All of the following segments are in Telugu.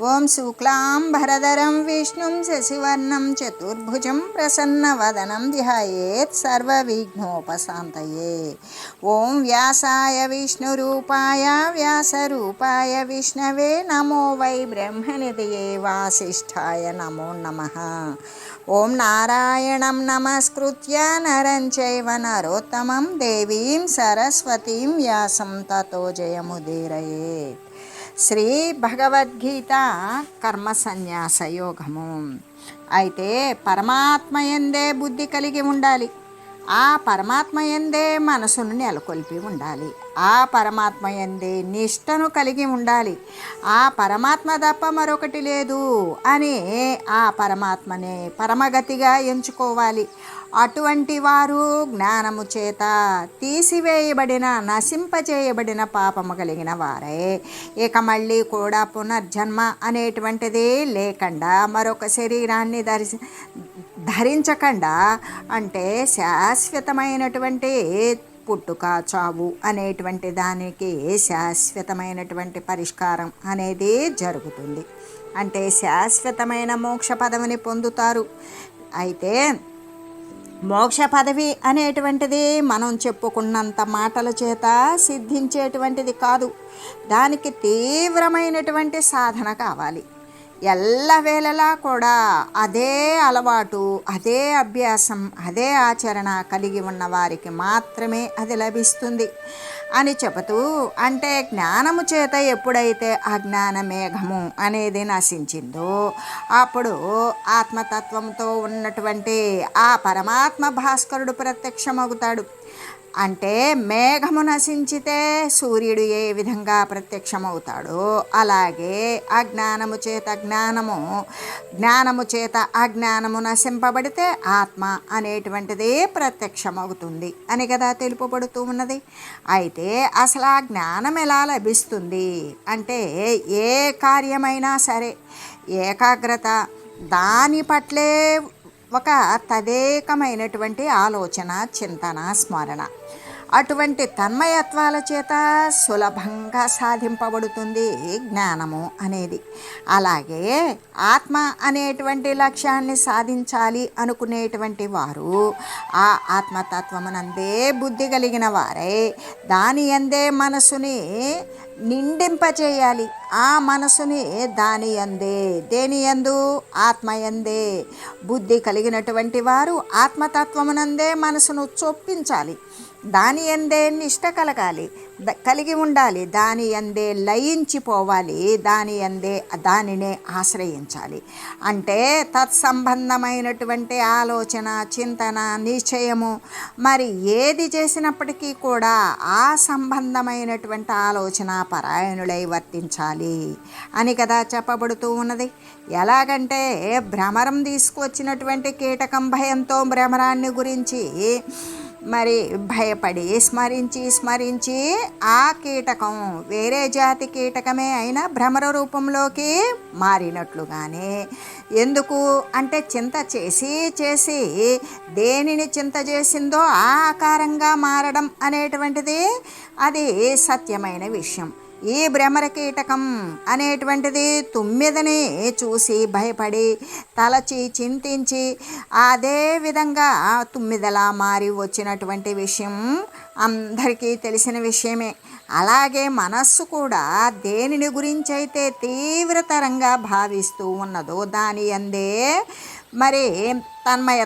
ఓం శుక్లాం భరధరం విష్ణుం శశివర్ణం చతుర్భుజం ప్రసన్నవదనం ధ్యాయేత్ సర్వవిఘ్నోపశాంతయే. ఓం వ్యాసాయ విష్ణురూపాయ వ్యాసరూపాయ విష్ణవే నమో వై బ్రహ్మనిధయే వాసిష్ఠాయ నమో నమ. ఓం నారాయణం నమస్కృత్య నరం చైవ నరోత్తమం దేవీం సరస్వతీం వ్యాసం తతో జయముదీరయేత్. శ్రీ భగవద్గీత కర్మ సన్యాస యోగము అయితే పరమాత్మ ఎందే బుద్ధి కలిగి ఉండాలి. ఆ పరమాత్మ ఎందే మనసును నెలకొల్పి ఉండాలి. ఆ పరమాత్మ ఎందే నిష్టను కలిగి ఉండాలి. ఆ పరమాత్మ తప్ప మరొకటి లేదు అని ఆ పరమాత్మనే పరమగతిగా ఎంచుకోవాలి. అటువంటి వారు జ్ఞానము చేత తీసివేయబడిన నశింపచేయబడిన పాపము కలిగిన వారే. ఇక మళ్ళీ కూడా పునర్జన్మ అనేటువంటిది లేకుండా మరొక శరీరాన్ని దర్శ ధరించకుండా అంటే శాశ్వతమైనటువంటి పుట్టుక చావు అనేటువంటి దానికి శాశ్వతమైనటువంటి పరిష్కారం అనేది జరుగుతుంది. అంటే శాశ్వతమైన మోక్ష పదవిని పొందుతారు. అయితే మోక్ష పదవి అనేటువంటిది మనం చెప్పుకున్నంత మాటల చేత సిద్ధించేటువంటిది కాదు. దానికి తీవ్రమైనటువంటి సాధన కావాలి. ఎల్లవేళలా కూడా అదే అలవాటు అదే అభ్యాసం అదే ఆచరణ కలిగి ఉన్న వారికి మాత్రమే అది లభిస్తుంది అని చెబుతూ అంటే జ్ఞానము చేత ఎప్పుడైతే అజ్ఞాన మేఘము అనేది నశించిందో అప్పుడు ఆత్మతత్వంతో ఉన్నటువంటి ఆ పరమాత్మ భాస్కరుడు ప్రత్యక్షమవుతాడు అంటే మేఘము నశించితే సూర్యుడు ఏ విధంగా ప్రత్యక్షమవుతాడో అలాగే అజ్ఞానము చేత జ్ఞానము జ్ఞానము చేత అజ్ఞానము నశింపబడితే ఆత్మ అనేటువంటిది ప్రత్యక్షమవుతుంది అని కదా తెలుపబడుతూ ఉన్నది. అయితే అసలు ఆ జ్ఞానం ఎలా లభిస్తుంది? అంటే ఏ కార్యమైనా సరే ఏకాగ్రత దాని పట్లే ఒక తదేకమైనటువంటి ఆలోచన చింతన స్మరణ. అటువంటి తన్మయత్వాల చేత సులభంగా సాధింపబడుతుంది జ్ఞానము అనేది. అలాగే ఆత్మ అనేటువంటి లక్ష్యాన్ని సాధించాలి అనుకునేటువంటి వారు ఆ ఆత్మతత్వమునందే బుద్ధి కలిగిన వారే. దాని ఎందే మనసుని నిండింపచేయాలి. ఆ మనసుని దాని ఎందే దేని ఎందు ఆత్మయందే బుద్ధి కలిగినటువంటి వారు ఆత్మతత్వమునందే మనసును చొప్పించాలి. దాని ఎందే నిష్ట కలగాలి ద- కలిగి ఉండాలి దాని ఎందే లయించిపోవాలి దాని ఎందే దానినే ఆశ్రయించాలి. అంటే తత్సంబంధమైనటువంటి ఆలోచన చింతన నిశ్చయము మరి ఏది చేసినప్పటికీ కూడా ఆ సంబంధమైనటువంటి ఆలోచన పరాయణులై వర్తించాలి అని కదా చెప్పబడుతూ ఉన్నది. ఎలాగంటే భ్రమరం తీసుకొచ్చినటువంటి కీటకం భయంతో భ్రమరాన్ని గురించి మరి భయపడి స్మరించి స్మరించి ఆ కీటకం వేరే జాతి కీటకమే అయినా భ్రమర రూపంలోకి మారినట్లుగానే ఎందుకు అంటే చింత చేసి చేసి దేనిని చింత చేసిందో ఆ ఆకారంగా మారడం అనేటువంటిది అది సత్యమైన విషయం. ఈ భ్రమర కీటకం అనేటువంటిది తుమ్మిదని చూసి భయపడి తలచి చింతించి అదే విధంగా తుమ్మిదలా మారి వచ్చినటువంటి విషయం అందరికీ తెలిసిన విషయమే. అలాగే మనస్సు కూడా దేనిని గురించి అయితే తీవ్రతరంగా భావిస్తూ ఉన్నదో దాని అందే మరి తన్మయ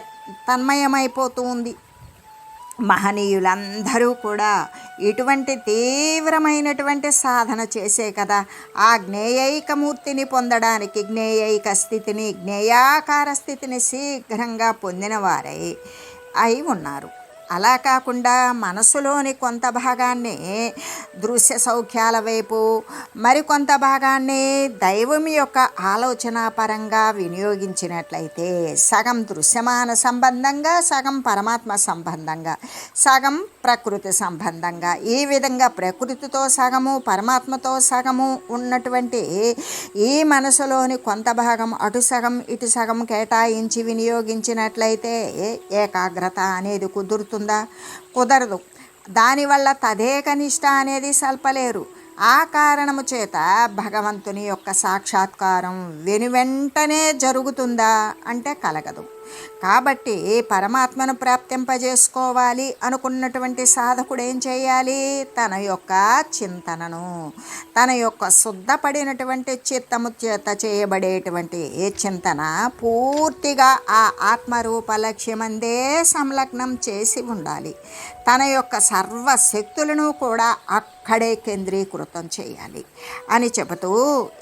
తన్మయమైపోతూ ఉంది. మహనీయులందరూ కూడా ఇటువంటి తీవ్రమైనటువంటి సాధన చేసే కదా. ఆ జ్ఞేయైకమూర్తిని పొందడానికి జ్ఞేయైక స్థితిని జ్ఞేయాకార స్థితిని శీఘ్రంగా పొందినవారై అయి ఉన్నారు. అలా కాకుండా మనసులోని కొంత భాగాన్ని దృశ్య సౌఖ్యాల వైపు మరికొంత భాగాన్ని దైవం యొక్క ఆలోచన పరంగా వినియోగించినట్లయితే సగం దృశ్యమాన సంబంధంగా సగం పరమాత్మ సంబంధంగా సగం ప్రకృతి సంబంధంగా ఈ విధంగా ప్రకృతితో సగము పరమాత్మతో సగము ఉన్నటువంటి ఈ మనసులోని కొంత భాగం అటు సగం ఇటు సగం కేటాయించి వినియోగించినట్లయితే ఏకాగ్రత అనేది కుదురుతుంది కుదరదు. దానివల్ల తదేక నిష్ట అనేది సల్పలేరు. ఆ కారణము చేత భగవంతుని యొక్క సాక్షాత్కారం వెనువెంటనే జరుగుతుందా? అంటే కలగదు. కాబట్టి పరమాత్మను ప్రాప్తింపజేసుకోవాలి అనుకున్నటువంటి సాధకుడు ఏం చేయాలి? తన యొక్క చింతనను తన యొక్క శుద్ధపడినటువంటి చిత్తము చేత చేయబడేటువంటి ఏ చింతన పూర్తిగా ఆ ఆత్మరూప లక్ష్యమందే సంలగ్నం చేసి ఉండాలి. తన యొక్క సర్వశక్తులను కూడా అక్కడే కేంద్రీకృతం చేయాలి అని చెబుతూ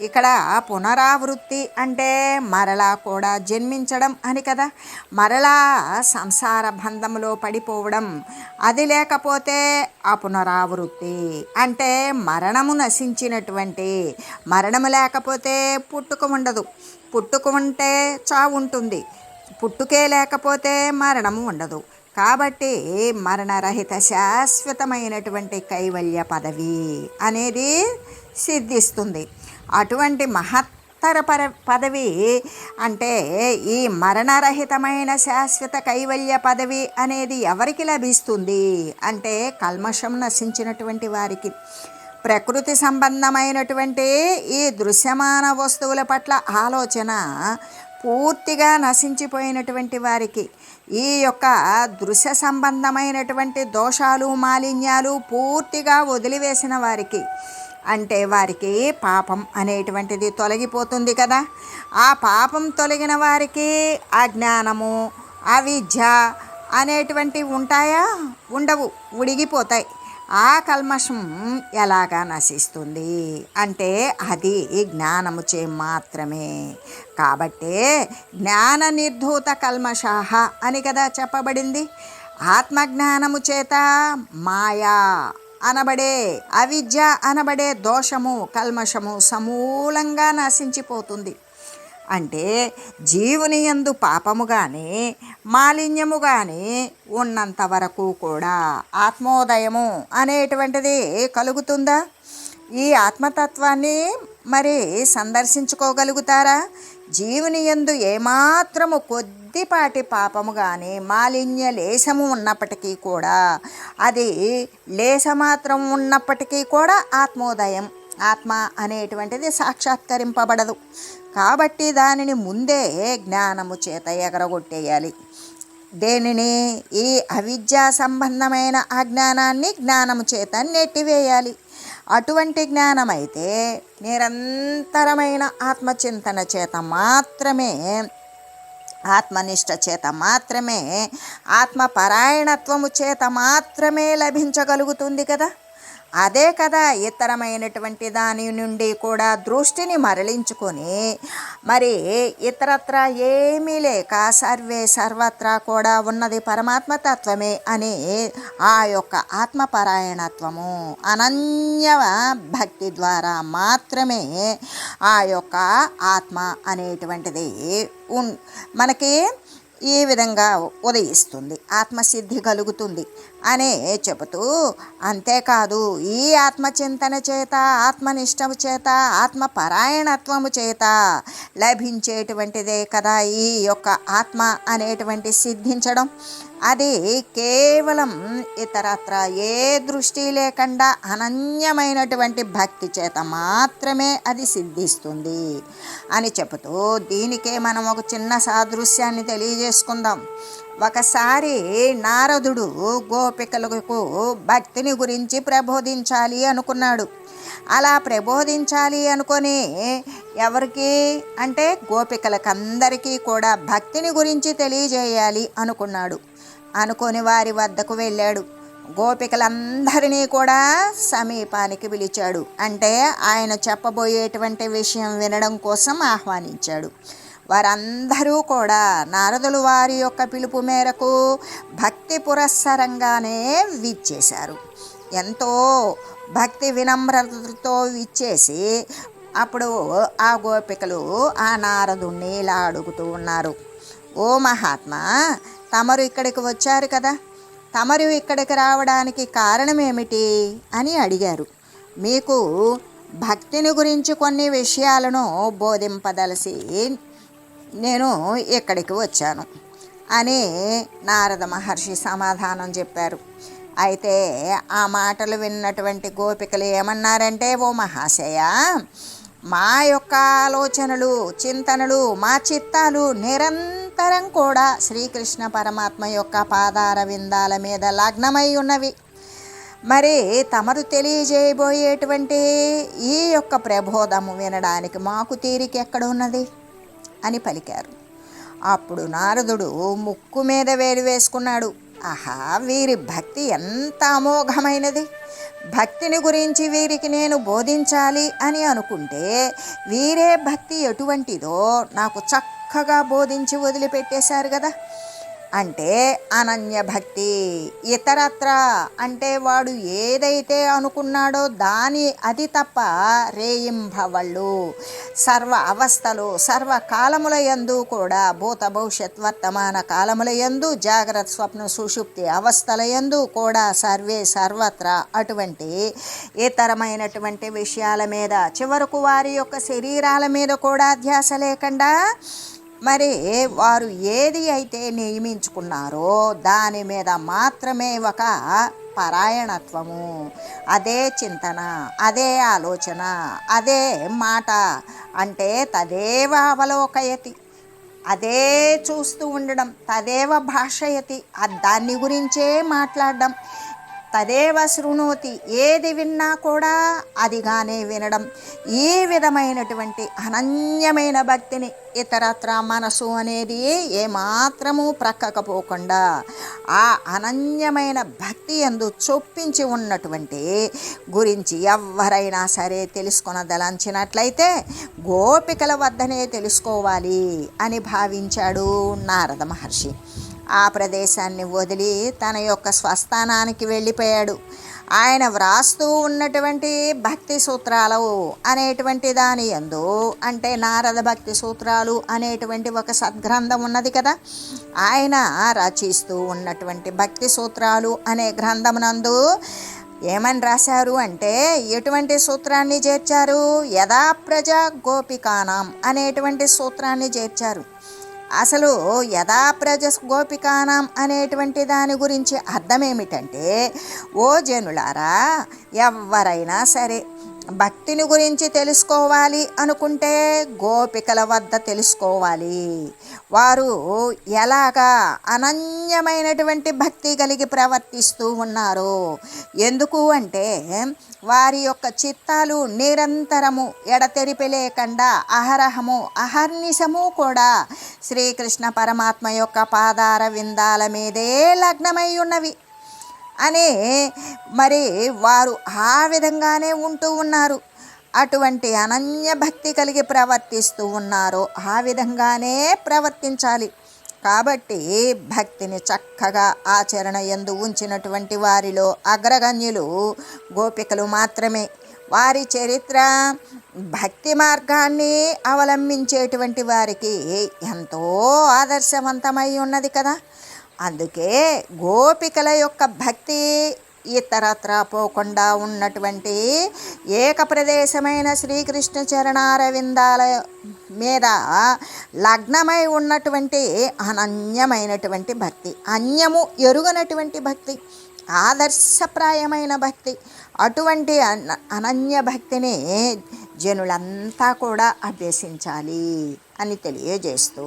ఇక్కడ పునరావృత్తి అంటే మరలా కూడా జన్మించడం అని కదా. మరలా సంసార బంధంలో పడిపోవడం అది లేకపోతే ఆ పునరావృత్తి. అంటే మరణము నశించినటువంటి మరణము లేకపోతే పుట్టుక ఉండదు. పుట్టుక ఉంటే చావు ఉంటుంది. పుట్టుకే లేకపోతే మరణము ఉండదు. కాబట్టి మరణరహిత శాశ్వతమైనటువంటి కైవల్య పదవి అనేది సిద్ధిస్తుంది. అటువంటి మహత్తర పర పదవి అంటే ఈ మరణరహితమైన శాశ్వత కైవల్య పదవి అనేది ఎవరికి లభిస్తుంది? అంటే కల్మషం నశించినటువంటి వారికి. ప్రకృతి సంబంధమైనటువంటి ఈ దృశ్యమాన వస్తువుల పట్ల ఆలోచన పూర్తిగా నశించిపోయినటువంటి వారికి. ఈ యొక్క దృశ్య సంబంధమైనటువంటి దోషాలు మాలిన్యాలు పూర్తిగా వదిలివేసిన వారికి. అంటే వారికి పాపం అనేటువంటిది తొలగిపోతుంది కదా. ఆ పాపం తొలగిన వారికి అజ్ఞానము అవిద్య అనేటువంటివి ఉంటాయా? ఉండవు ఉడిగిపోతాయి. ఆ కల్మషం ఎలాగా నశిస్తుంది? అంటే అది జ్ఞానము చే మాత్రమే. కాబట్టే జ్ఞాన నిర్ధూత కల్మషాహ అని కదా చెప్పబడింది. ఆత్మజ్ఞానము చేత మాయా అనబడే అవిద్య అనబడే దోషము కల్మషము సమూలంగా నశించిపోతుంది. అంటే జీవుని యందు పాపము కానీ మాలిన్యము కానీ ఉన్నంత వరకు కూడా ఆత్మోదయము అనేటువంటిది కలుగుతుందా? ఈ ఆత్మతత్వాన్ని మరి సందర్శించుకోగలుగుతారా? జీవుని యందు ఏమాత్రము కొద్ది కొద్దిపాటి పాపము కానీ మాలిన్య లేశము ఉన్నప్పటికీ కూడా అది లేశమాత్రం ఉన్నప్పటికీ కూడా ఆత్మోదయం. ఆత్మ అనేటువంటిది సాక్షాత్కరింపబడదు. కాబట్టి దానిని ముందే జ్ఞానము చేత ఎగరగొట్టేయాలి. దేనిని? ఈ అవిద్యా సంబంధమైన అజ్ఞానాన్ని జ్ఞానము చేత నెట్టివేయాలి. అటువంటి జ్ఞానమైతే నిరంతరమైన ఆత్మచింతన చేత మాత్రమే ఆత్మనిష్ట చేత మాత్రమే ఆత్మపరాయణత్వము చేత మాత్రమే లభించగలుగుతుంది కదా? అదే కదా ఇతరమైనటువంటి దాని నుండి కూడా దృష్టిని మరలించుకొని మరి ఇతరత్ర ఏమీ లేక సర్వే సర్వత్రా కూడా ఉన్నది పరమాత్మ తత్వమే అని ఆ యొక్క ఆత్మపరాయణత్వము అనన్య భక్తి ద్వారా మాత్రమే ఆ యొక్క ఆత్మ అనేటువంటిది మనకి ఈ విధంగా ఉదయిస్తుంది. ఆత్మసిద్ధి కలుగుతుంది. అనే చెబుతూ అంతేకాదు ఈ ఆత్మచింతన చేత ఆత్మనిష్టము చేత ఆత్మపరాయణత్వము చేత లభించేటువంటిదే కదా ఈ యొక్క ఆత్మ అనేటువంటి సిద్ధించడం. అది కేవలం ఇతరత్ర ఏ దృష్టి లేకుండా అనన్యమైనటువంటి భక్తి చేత మాత్రమే అది సిద్ధిస్తుంది అని చెబుతూ దీనికే మనం ఒక చిన్న సాదృశ్యాన్ని తెలియజేసుకుందాం. ఒకసారి నారదుడు గోపికలకు భక్తిని గురించి ప్రబోధించాలి అనుకున్నాడు. అలా ప్రబోధించాలి అనుకొని ఎవరికి అంటే గోపికలకందరికీ కూడా భక్తిని గురించి తెలియజేయాలి అనుకున్నాడు. అనుకొని వారి వద్దకు వెళ్ళాడు. గోపికలందరినీ కూడా సమీపానికి పిలిచాడు. అంటే ఆయన చెప్పబోయేటువంటి విషయం వినడం కోసం ఆహ్వానించాడు. వారందరూ కూడా నారదులు వారి యొక్క పిలుపు మేరకు భక్తి పురస్సరంగానే విచ్చేశారు. ఎంతో భక్తి వినమ్రతతో విచ్చేసి అప్పుడు ఆ గోపికలు ఆ నారదుణ్ణి ఇలా అడుగుతూ ఉన్నారు. ఓ మహాత్మా తమరు ఇక్కడికి వచ్చారు కదా. తమరు ఇక్కడికి రావడానికి కారణం ఏమిటి? అని అడిగారు. మీకు భక్తిని గురించి కొన్ని విషయాలను బోధింపదలసి నేను ఇక్కడికి వచ్చాను? అని నారద మహర్షి సమాధానం చెప్పారు. అయితే ఆ మాటలు విన్నటువంటి గోపికలు ఏమన్నారంటే ఓ మహాశయ మా యొక్క ఆలోచనలు చింతనలు మా చిత్తాలు నిరంతరం కూడా శ్రీకృష్ణ పరమాత్మ యొక్క పాదార విందాల మీద లగ్నమై ఉన్నవి. మరి తమరు తెలియజేయబోయేటువంటి ఈ యొక్క ప్రబోధము వినడానికి మాకు తీరిక ఎక్కడ ఉన్నది? అని పలికారు. అప్పుడు నారదుడు ముక్కు మీద వేలు వేసుకున్నాడు. ఆహా వీరి భక్తి ఎంత అమోఘమైనది. భక్తిని గురించి వీరికి నేను బోధించాలి అని అనుకుంటే వీరే భక్తి ఎటువంటిదో నాకు చక్కగా బోధించి వదిలిపెట్టేశారు కదా. అంటే అనన్య భక్తి. ఇతరత్ర అంటే వాడు ఏదైతే అనుకున్నాడో దాని అది తప్ప రేయింభవళ్ళు. సర్వ అవస్థలు సర్వకాలముల యందు కూడా భూత భవిష్యత్ వర్తమాన కాలముల యందు జాగ్రత్త స్వప్న సుషుప్తి అవస్థల యందు కూడా సర్వే సర్వత్రా అటువంటి ఇతరమైనటువంటి విషయాల మీద చివరకు వారి యొక్క శరీరాల మీద కూడా ధ్యాస లేకుండా మరి వారు ఏది అయితే నియమించుకున్నారో దాని మీద మాత్రమే ఒక పరాయణత్వము. అదే చింతన అదే ఆలోచన అదే మాట అంటే తదేవ అవలోకయతి. అదే చూస్తూ ఉండడం తదేవ భాషయతి. దాన్ని గురించే మాట్లాడడం. తదేవ శృణోతి. ఏది విన్నా కూడా అదిగానే వినడం. ఈ విధమైనటువంటి అనన్యమైన భక్తిని ఇతరత్ర మనసు అనేది ఏమాత్రము ప్రక్కకపోకుండా ఆ అనన్యమైన భక్తి ఎందు చొప్పించి ఉన్నటువంటి గురించి ఎవరైనా సరే తెలుసుకొనదలంచినట్లయితే గోపికల వద్దనే తెలుసుకోవాలి అని భావించాడు నారద మహర్షి. ఆ ప్రదేశాన్ని వదిలి తన యొక్క స్వస్థానానికి వెళ్ళిపోయాడు. ఆయన వ్రాస్తూ ఉన్నటువంటి భక్తి సూత్రాలు అనేటువంటి దాని ఎందు అంటే నారద భక్తి సూత్రాలు అనేటువంటి ఒక సద్గ్రంథం ఉన్నది కదా. ఆయన రచిస్తూ ఉన్నటువంటి భక్తి సూత్రాలు అనే గ్రంథమునందు ఏమని రాశారు అంటే ఎటువంటి సూత్రాన్ని చేర్చారు? యథా ప్రజా గోపికానాం అనేటువంటి సూత్రాన్ని చేర్చారు. అసలు యథా ప్రజ గోపికానం అనేటువంటి దాని గురించి అర్థం ఏమిటంటే ఓ జనులారా ఎవరైనా సరే భక్తిని గురించి తెలుసుకోవాలి అనుకుంటే గోపికల వద్ద తెలుసుకోవాలి. వారు ఎలాగా అనన్యమైనటువంటి భక్తి కలిగి ప్రవర్తిస్తూ ఉన్నారు? ఎందుకు అంటే వారి యొక్క చిత్తాలు నిరంతరము ఎడతెరిపి లేకుండా అహరహము అహర్నిశము కూడా శ్రీకృష్ణ పరమాత్మ యొక్క పాదార విందాల మీదే లగ్నమై ఉన్నవి. అని మరి వారు ఆ విధంగానే ఉంటూ ఉన్నారు. అటువంటి అనన్య భక్తి కలిగి ప్రవర్తిస్తూ ఉన్నారో ఆ విధంగానే ప్రవర్తించాలి. కాబట్టి భక్తిని చక్కగా ఆచరణ ఎందు ఉంచినటువంటి వారిలో అగ్రగణ్యులు గోపికలు మాత్రమే. వారి చరిత్ర భక్తి మార్గాన్ని అవలంబించేటువంటి వారికి ఎంతో ఆదర్శవంతమై ఉన్నది కదా. అందుకే గోపికల యొక్క భక్తి ఇతరత్ర పోకుండా ఉన్నటువంటి ఏక ప్రదేశమైన శ్రీకృష్ణ చరణారవిందాల మీద లగ్నమై ఉన్నటువంటి అనన్యమైనటువంటి భక్తి అన్యము ఎరుగనటువంటి భక్తి ఆదర్శప్రాయమైన భక్తి అటువంటి అన అనన్య భక్తిని జనులంతా కూడా అభ్యసించాలి అని తెలియజేస్తూ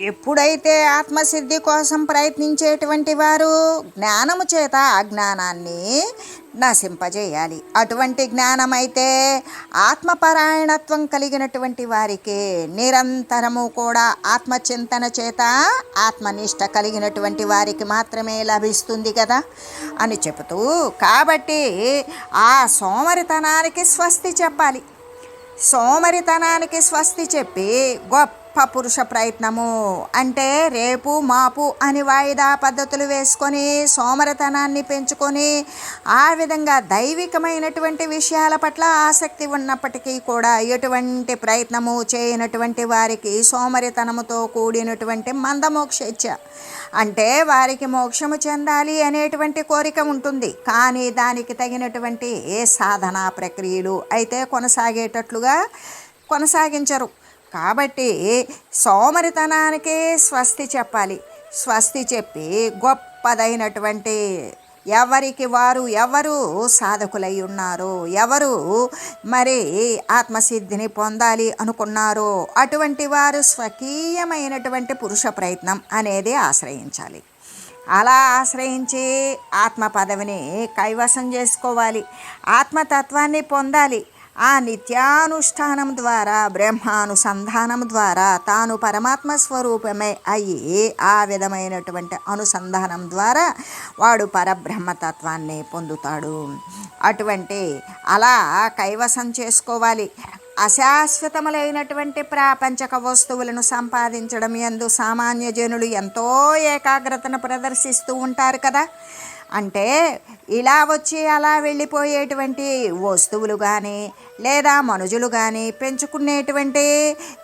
ఎప్పుడైతే ఆత్మసిద్ధి కోసం ప్రయత్నించేటువంటి వారు జ్ఞానము చేత అజ్ఞానాన్ని నశింపజేయాలి. అటువంటి జ్ఞానమైతే ఆత్మపరాయణత్వం కలిగినటువంటి వారికి నిరంతరము కూడా ఆత్మచింతన చేత ఆత్మనిష్ట కలిగినటువంటి వారికి మాత్రమే లభిస్తుంది కదా అని చెబుతూ కాబట్టి ఆ సోమరితనానికి స్వస్తి చెప్పాలి. సోమరితనానికి స్వస్తి చెప్పి గొప్ప పపురుష పురుష ప్రయత్నము. అంటే రేపు మాపు అని వాయిదా పద్ధతులు వేసుకొని సోమరతనాన్ని పెంచుకొని ఆ విధంగా దైవికమైనటువంటి విషయాల పట్ల ఆసక్తి ఉన్నప్పటికీ కూడా ఎటువంటి ప్రయత్నము చేయనటువంటి వారికి సోమరితనముతో కూడినటువంటి మందమోక్ష అంటే వారికి మోక్షము చెందాలి అనేటువంటి కోరిక ఉంటుంది. కానీ దానికి తగినటువంటి ఏ సాధనా ప్రక్రియలు అయితే కొనసాగేటట్లుగా కొనసాగించరు. కాబట్టి సోమరితనానికే స్వస్తి చెప్పాలి. స్వస్తి చెప్పి గొప్పదైనటువంటి ఎవరికి వారు ఎవరు సాధకులై ఉన్నారో ఎవరు మరి ఆత్మసిద్ధిని పొందాలి అనుకున్నారో అటువంటి వారు స్వకీయమైనటువంటి పురుష ప్రయత్నం అనేది ఆశ్రయించాలి. అలా ఆశ్రయించి ఆత్మ పదవిని కైవసం చేసుకోవాలి. ఆత్మతత్వాన్ని పొందాలి. ఆ నిత్యానుష్ఠానం ద్వారా బ్రహ్మానుసంధానం ద్వారా తాను పరమాత్మ స్వరూపమే అయ్యి ఆ విధమైనటువంటి అనుసంధానం ద్వారా వాడు పరబ్రహ్మతత్వాన్ని పొందుతాడు. అటువంటి అలా కైవసం చేసుకోవాలి. అశాశ్వతములైనటువంటి ప్రాపంచక వస్తువులను సంపాదించడం ఎందు సామాన్య జనులు ఎంతో ఏకాగ్రతను ప్రదర్శిస్తూ ఉంటారు కదా. అంటే ఇలా వచ్చి అలా వెళ్ళిపోయేటువంటి వస్తువులు కానీ లేదా మనుజులు కానీ పెంచుకునేటువంటి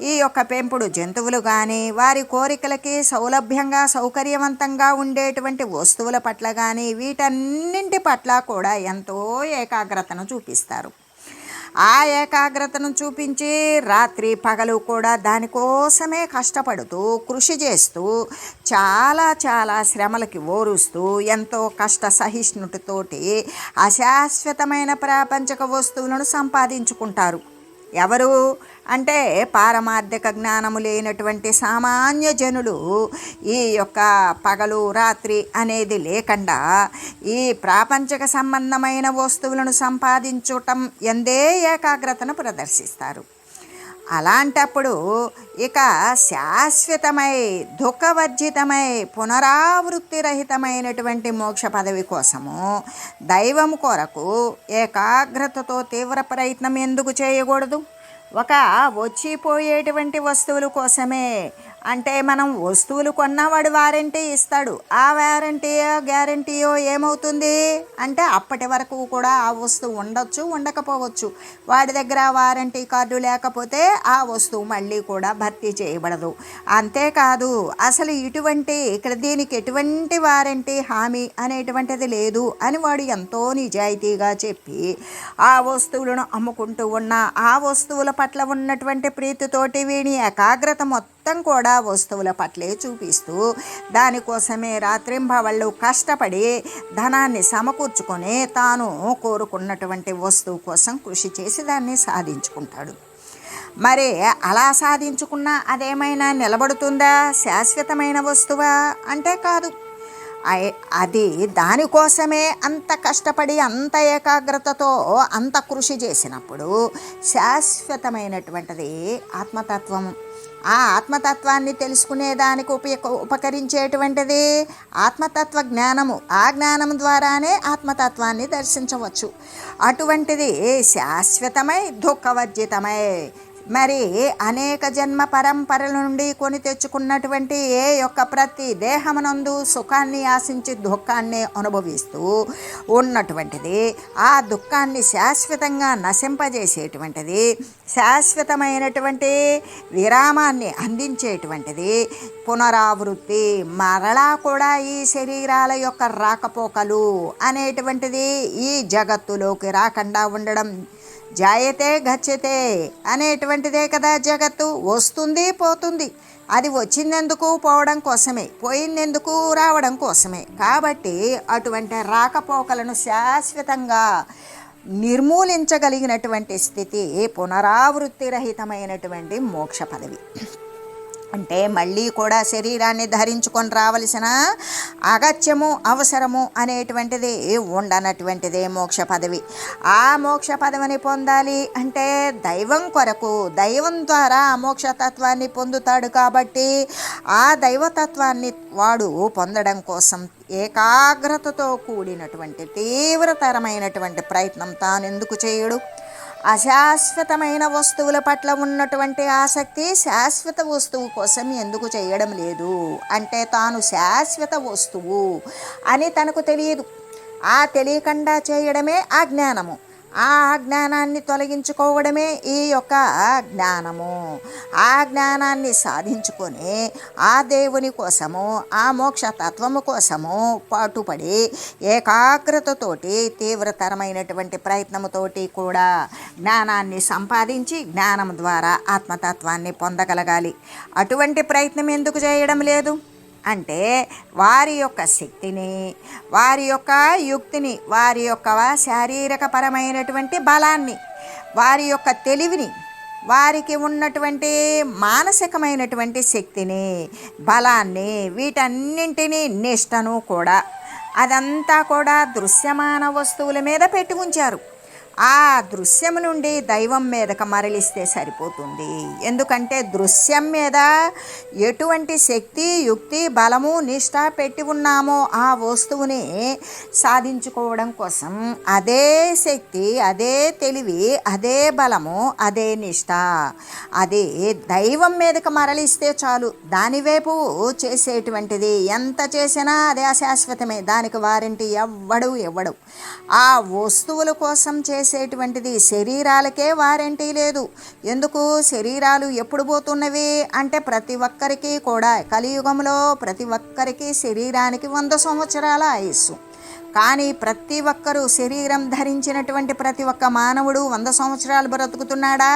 ఈ యొక్క పెంపుడు జంతువులు కానీ వారి కోరికలకి సౌలభ్యంగా సౌకర్యవంతంగా ఉండేటువంటి వస్తువుల పట్ల కానీ వీటన్నింటి పట్ల కూడా ఎంతో ఏకాగ్రతను చూపిస్తారు. ఆ ఏకాగ్రతను చూపించి రాత్రి పగలు కూడా దానికోసమే కష్టపడుతూ కృషి చేస్తూ చాలా చాలా శ్రమలకి ఓరుస్తూ ఎంతో కష్ట సహిష్ణుటితోటి అశాశ్వతమైన ప్రాపంచక వస్తువులను సంపాదించుకుంటారు. ఎవరు? అంటే పారమార్థిక జ్ఞానము లేనటువంటి సామాన్య జనులు ఈ యొక్క పగలు రాత్రి అనేది లేకుండా ఈ ప్రాపంచక సంబంధమైన వస్తువులను సంపాదించటం ఎందే ఏకాగ్రతను ప్రదర్శిస్తారు. అలాంటప్పుడు ఇక శాశ్వతమై దుఃఖవర్జితమై పునరావృత్తి రహితమైనటువంటి మోక్ష పదవి కోసము దైవం కొరకు ఏకాగ్రతతో తీవ్ర ప్రయత్నం ఎందుకు చేయకూడదు? ఒక వచ్చిపోయేటువంటి వస్తువుల కోసమే అంటే మనం వస్తువులు కొన్నవాడు వారంటీ ఇస్తాడు. ఆ వారంటీయో గ్యారంటీయో ఏమవుతుంది? అంటే అప్పటి వరకు కూడా ఆ వస్తువు ఉండొచ్చు ఉండకపోవచ్చు. వాడి దగ్గర వారంటీ కార్డు లేకపోతే ఆ వస్తువు మళ్ళీ కూడా భర్తీ చేయబడదు. అంతేకాదు అసలు ఇటువంటి ఇక్కడ దీనికి ఎటువంటి వారంటీ హామీ అనేటువంటిది లేదు అని వాడు ఎంతో నిజాయితీగా చెప్పి ఆ వస్తువులను అమ్ముకుంటూ ఉన్న ఆ వస్తువుల పట్ల ఉన్నటువంటి ప్రీతితోటి వీని ఏకాగ్రత మొత్తం మొత్తం కూడా వస్తువుల పట్లే చూపిస్తూ దానికోసమే రాత్రింబవళ్ళు కష్టపడి ధనాన్ని సమకూర్చుకొని తాను కోరుకున్నటువంటి వస్తువు కోసం కృషి చేసి దాన్ని సాధించుకుంటాడు. మరి అలా సాధించుకున్నా అదేమైనా నిలబడుతుందా? శాశ్వతమైన వస్తువా? అంటే కాదు. అది దానికోసమే అంత కష్టపడి అంత ఏకాగ్రతతో అంత కృషి చేసినప్పుడు శాశ్వతమైనటువంటిది ఆత్మతత్వం ఆ ఆత్మతత్వాన్ని తెలుసుకునేదానికి ఉపయోగ ఉపకరించేటువంటిది ఆత్మతత్వ జ్ఞానము. ఆ జ్ఞానం ద్వారానే ఆత్మతత్వాన్ని దర్శించవచ్చు. అటువంటిది శాశ్వతమై దుఃఖవర్జితమై మరి అనేక జన్మ పరంపరల నుండి కొని తెచ్చుకున్నటువంటి ఏ యొక్క ప్రతి దేహమునందు సుఖాన్ని ఆశించి దుఃఖాన్ని అనుభవిస్తూ ఉన్నటువంటిది ఆ దుఃఖాన్ని శాశ్వతంగా నశింపజేసేటువంటిది శాశ్వతమైనటువంటి విరామాన్ని అందించేటువంటిది. పునరావృత్తి మరలా కూడా ఈ శరీరాల యొక్క రాకపోకలు అనేటువంటిది ఈ జగత్తులోకి రాకుండా ఉండడం జాయతే గచ్చతే అనేటువంటిదే కదా జగత్తు. వస్తుంది పోతుంది. అది వచ్చిందెందుకు? పోవడం కోసమే. పోయిందెందుకు? రావడం కోసమే. కాబట్టి అటువంటి రాకపోకలను శాశ్వతంగా నిర్మూలించగలిగినటువంటి స్థితి పునరావృత్తి రహితమైనటువంటి మోక్ష పదవి. అంటే మళ్ళీ కూడా శరీరాన్ని ధరించుకొని రావలసిన అగత్యము అవసరము అనేటువంటిది ఉండనటువంటిదే మోక్ష పదవి. ఆ మోక్ష పదవిని పొందాలి అంటే దైవం కొరకు దైవం ద్వారా ఆ మోక్షతత్వాన్ని పొందుతాడు కాబట్టి ఆ దైవతత్వాన్ని వాడు పొందడం కోసం ఏకాగ్రతతో కూడినటువంటి తీవ్రతరమైనటువంటి ప్రయత్నం తాను ఎందుకు చేయడు? అశాశ్వతమైన వస్తువుల పట్ల ఉన్నటువంటి ఆసక్తి శాశ్వత వస్తువు కోసం ఎందుకు చేయడం లేదు? అంటే తాను శాశ్వత వస్తువు అని తనకు తెలియదు. ఆ తెలియకుండా చేయడమే ఆ జ్ఞానము. ఆ జ్ఞానాన్ని తొలగించుకోవడమే ఈ యొక్క జ్ఞానము. ఆ జ్ఞానాన్ని సాధించుకొని ఆ దేవుని కోసము ఆ మోక్ష తత్వము కోసము పాటుపడి ఏకాగ్రతతోటి తీవ్రతరమైనటువంటి ప్రయత్నముతోటి కూడా జ్ఞానాన్ని సంపాదించి జ్ఞానం ద్వారా ఆత్మతత్వాన్ని పొందగలగాలి. అటువంటి ప్రయత్నం ఎందుకు చేయడం లేదు? అంటే వారి యొక్క శక్తిని వారి యొక్క యుక్తిని వారి యొక్క శారీరక పరమైనటువంటి బలాన్ని వారి యొక్క తెలివిని వారికి ఉన్నటువంటి మానసికమైనటువంటి శక్తిని బలాన్ని వీటన్నింటినీ నిష్టను కూడా అదంతా కూడా దృశ్యమాన వస్తువుల మీద పెట్టి ఉంచారు. ఆ దృశ్యం నుండి దైవం మీదకి మరలిస్తే సరిపోతుంది. ఎందుకంటే దృశ్యం మీద ఎటువంటి శక్తి యుక్తి బలము నిష్ట పెట్టి ఉన్నామో ఆ వస్తువుని సాధించుకోవడం కోసం అదే శక్తి అదే తెలివి అదే బలము అదే నిష్ట అదే దైవం మీదకి మరలిస్తే చాలు. దానివైపు చేసేటువంటిది ఎంత చేసినా అదే అశాశ్వతమే. దానికి వారంటీ ఎవ్వడు ఇవ్వడు. ఆ వస్తువుల కోసం చేసేటువంటిది శరీరాలకే వారంటీ లేదు. ఎందుకు? శరీరాలు ఎప్పుడు పోతున్నవి? అంటే ప్రతి ఒక్కరికి కూడా కలియుగంలో ప్రతి ఒక్కరికి శరీరానికి వంద సంవత్సరాల ఆయుస్సు. కానీ ప్రతి ఒక్కరూ శరీరం ధరించినటువంటి ప్రతి ఒక్క మానవుడు వంద సంవత్సరాలు బ్రతుకుతున్నాడా?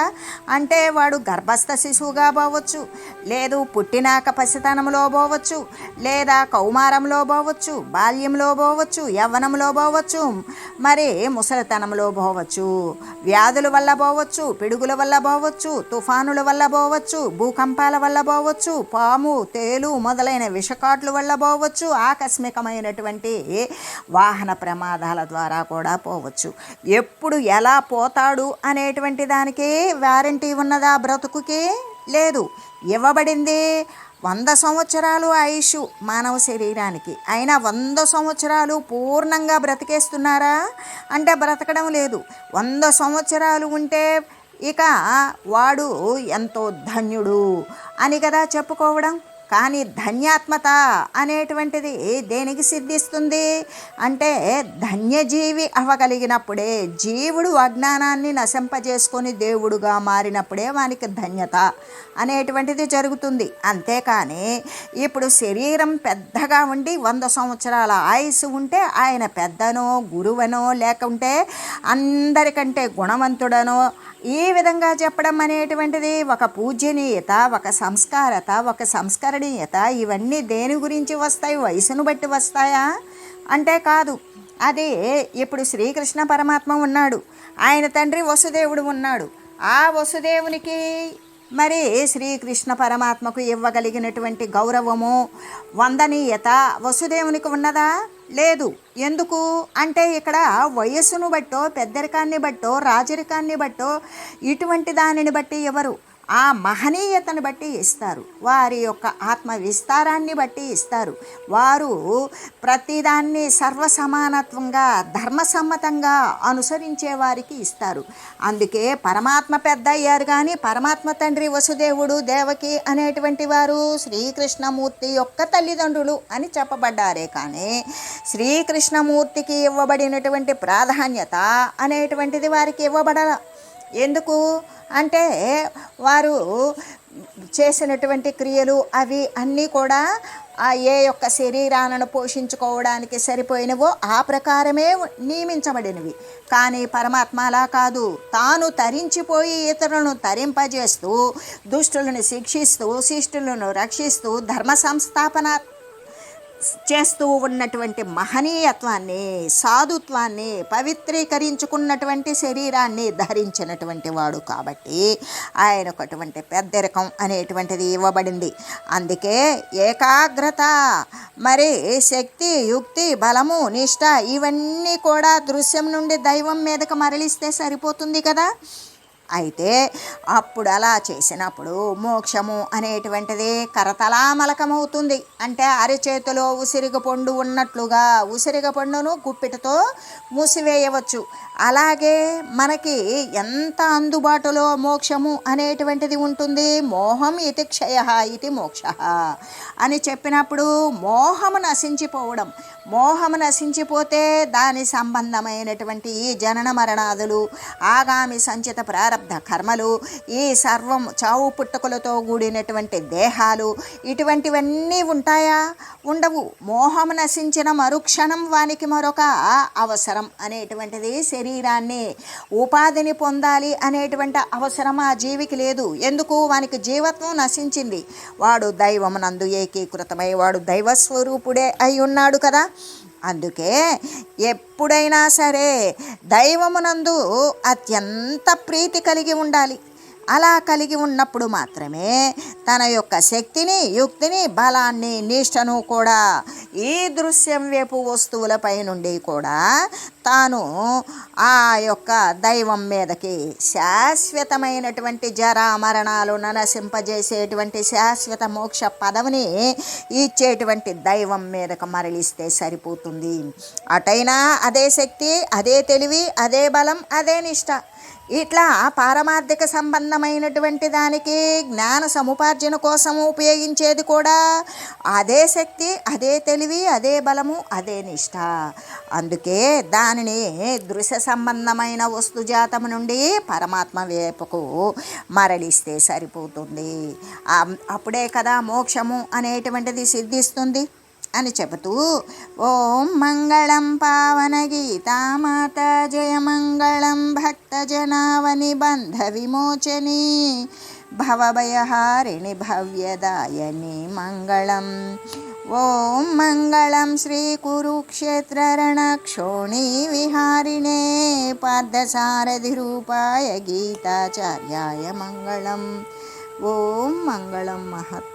అంటే వాడు గర్భస్థ శిశువుగా పోవచ్చు లేదు పుట్టినాక పసితనంలో పోవచ్చు లేదా కౌమారంలో పోవచ్చు బాల్యంలో పోవచ్చు యవ్వనంలో పోవచ్చు మరి ముసలితనంలో పోవచ్చు వ్యాధుల వల్ల పోవచ్చు పిడుగుల వల్ల పోవచ్చు తుఫానుల వల్ల పోవచ్చు భూకంపాల వల్ల పోవచ్చు పాము తేలు మొదలైన విషకాట్ల వల్ల పోవచ్చు ఆకస్మికమైనటువంటి వాహన ప్రమాదాల ద్వారా కూడా పోవచ్చు. ఎప్పుడు ఎలా పోతాడు అనేటువంటి దానికే వ్యారంటీ ఉన్నదా బ్రతుకుకే? లేదు. ఇవ్వబడింది వంద సంవత్సరాలు ఆయుష్ మానవ శరీరానికి. అయినా వంద సంవత్సరాలు పూర్ణంగా బ్రతికేస్తున్నారా? అంటే బ్రతకడం లేదు. వంద సంవత్సరాలు ఉంటే ఇక వాడు ఎంతో ధన్యుడు అని కదా చెప్పుకోవడం? కానీ ధన్యాత్మత అనేటువంటిది దేనికి సిద్ధిస్తుంది? అంటే ధన్యజీవి అవ్వగలిగినప్పుడే జీవుడు అజ్ఞానాన్ని నశింపజేసుకొని దేవుడుగా మారినప్పుడే వానికి ధన్యత అనేటువంటిది జరుగుతుంది. అంతేకాని ఇప్పుడు శరీరం పెద్దగా ఉండి వంద సంవత్సరాల ఆయుసు ఉంటే ఆయన పెద్దనో గురువనో లేకుంటే అందరికంటే గుణవంతుడనో ఈ విధంగా చెప్పడం అనేటువంటిది ఒక పూజనీయత ఒక సంస్కారత ఒక సంస్కరణీయత. ఇవన్నీ దేని గురించి వస్తాయి? వయసును బట్టి వస్తాయా? అంటే కాదు. అదే ఇప్పుడు శ్రీకృష్ణ పరమాత్మ ఉన్నాడు. ఆయన తండ్రి వసుదేవుడు ఉన్నాడు. ఆ వసుదేవునికి మరి శ్రీకృష్ణ పరమాత్మకు ఇవ్వగలిగినటువంటి గౌరవము వందనీయత వసుదేవునికి ఉన్నదా? లేదు. ఎందుకు? అంటే ఇక్కడ వయస్సును బట్టో పెద్దరికాన్ని బట్టో రాజరికాన్ని బట్టో ఇటువంటి దానిని బట్టి ఎవరు? ఆ మహనీయతను బట్టి ఇస్తారు. వారి యొక్క ఆత్మ విస్తారాన్ని బట్టి ఇస్తారు. వారు ప్రతిదాన్ని సర్వసమానత్వంగా ధర్మసమ్మతంగా అనుసరించే వారికి ఇస్తారు. అందుకే పరమాత్మ పెద్ద అయ్యారు కానీ పరమాత్మ తండ్రి వసుదేవుడు దేవకి అనేటువంటి వారు శ్రీకృష్ణమూర్తి యొక్క తల్లిదండ్రులు అని చెప్పబడ్డారే కానీ శ్రీకృష్ణమూర్తికి ఇవ్వబడినటువంటి ప్రాధాన్యత అనేటువంటిది వారికి ఇవ్వబడ ఎందుకు? అంటే వారు చేసినటువంటి క్రియలు అవి అన్నీ కూడా ఆ ఏ యొక్క శరీరాలను పోషించుకోవడానికి సరిపోయినవో ఆ ప్రకారమే నియమించబడినవి. కానీ పరమాత్మ అలా కాదు. తాను తరించిపోయి ఇతరులను తరింపజేస్తూ దుష్టులను శిక్షిస్తూ శిష్టులను రక్షిస్తూ ధర్మ సంస్థాపన చేస్తూ ఉన్నటువంటి మహనీయత్వాన్ని సాధుత్వాన్ని పవిత్రీకరించుకున్నటువంటి శరీరాన్ని ధరించినటువంటి వాడు కాబట్టి ఆయనకు అటువంటి పెద్దరికం అనేటువంటిది ఇవ్వబడింది. అందుకే ఏకాగ్రత మరి శక్తి యుక్తి బలము నిష్ట ఇవన్నీ కూడా దృశ్యం నుండి దైవం మీదకి మరలిస్తే సరిపోతుంది కదా? అయితే అప్పుడు అలా చేసినప్పుడు మోక్షము అనేటువంటిది కరతలామలకమవుతుంది. అంటే అరిచేతిలో ఉసిరిగ పండు ఉన్నట్లుగా ఉసిరిగ పండును గుప్పిటతో మూసివేయవచ్చు. అలాగే మనకి ఎంత అందుబాటులో మోక్షము అనేటువంటిది ఉంటుంది? మోహం ఇది క్షయ ఇది మోక్ష అని చెప్పినప్పుడు మోహము నశించిపోవడం. మోహము నశించిపోతే దాని సంబంధమైనటువంటి ఈ జనన మరణాదులు ఆగామి సంచిత ప్రారంధ కర్మలు ఈ సర్వం చావు పుట్టుకలతో కూడినటువంటి దేహాలు ఇటువంటివన్నీ ఉంటాయా? ఉండవు. మోహం నశించిన మరుక్షణం వానికి మరొక అవసరం అనేటువంటిది శరీరం శరీరాన్ని ఉపాధిని పొందాలి అనేటువంటి అవసరం ఆ జీవికి లేదు. ఎందుకు? వానికి జీవత్వం నశించింది. వాడు దైవమునందు ఏకీకృతమై వాడు దైవస్వరూపుడే అయి ఉన్నాడు కదా. అందుకే ఎప్పుడైనా సరే దైవమునందు అత్యంత ప్రీతి కలిగి ఉండాలి. అలా కలిగి ఉన్నప్పుడు మాత్రమే తన యొక్క శక్తిని యుక్తిని బలాన్ని నిష్టను కూడా ఈ దృశ్యం వైపు వస్తువులపై నుండి కూడా తాను ఆ యొక్క దైవం మీదకి శాశ్వతమైనటువంటి జర మరణాలు ననసింపజేసేటువంటి శాశ్వత మోక్ష పదవిని ఇచ్చేటువంటి దైవం మీదకు మరలిస్తే సరిపోతుంది. అటైనా అదే శక్తి అదే తెలివి అదే బలం అదే నిష్ట ఇట్లా పారమార్థిక సంబంధమైనటువంటి దానికి జ్ఞాన సముపార్జన కోసం ఉపయోగించేది కూడా అదే శక్తి అదే తెలివి అదే బలము అదే నిష్ట. అందుకే దానిని దృశ్య సంబంధమైన వస్తుజాతము నుండి పరమాత్మ వైపుకు మరలిస్తే సరిపోతుంది. అప్పుడే కదా మోక్షము అనేటువంటిది సిద్ధిస్తుంది. అని చెబుతూ ఓం మంగళం పావన గీతామాత జయ మంగళం భక్త జనావని బంధ విమోచని భవభయహారిణి భవ్యదాయని మంగళం. ఓం మంగళం శ్రీ కురుక్షేత్రరణక్షోణి విహారిణే పార్థసారథి రూపాయ గీతాచార్యాయ మంగళం. ఓం మంగళం మహత్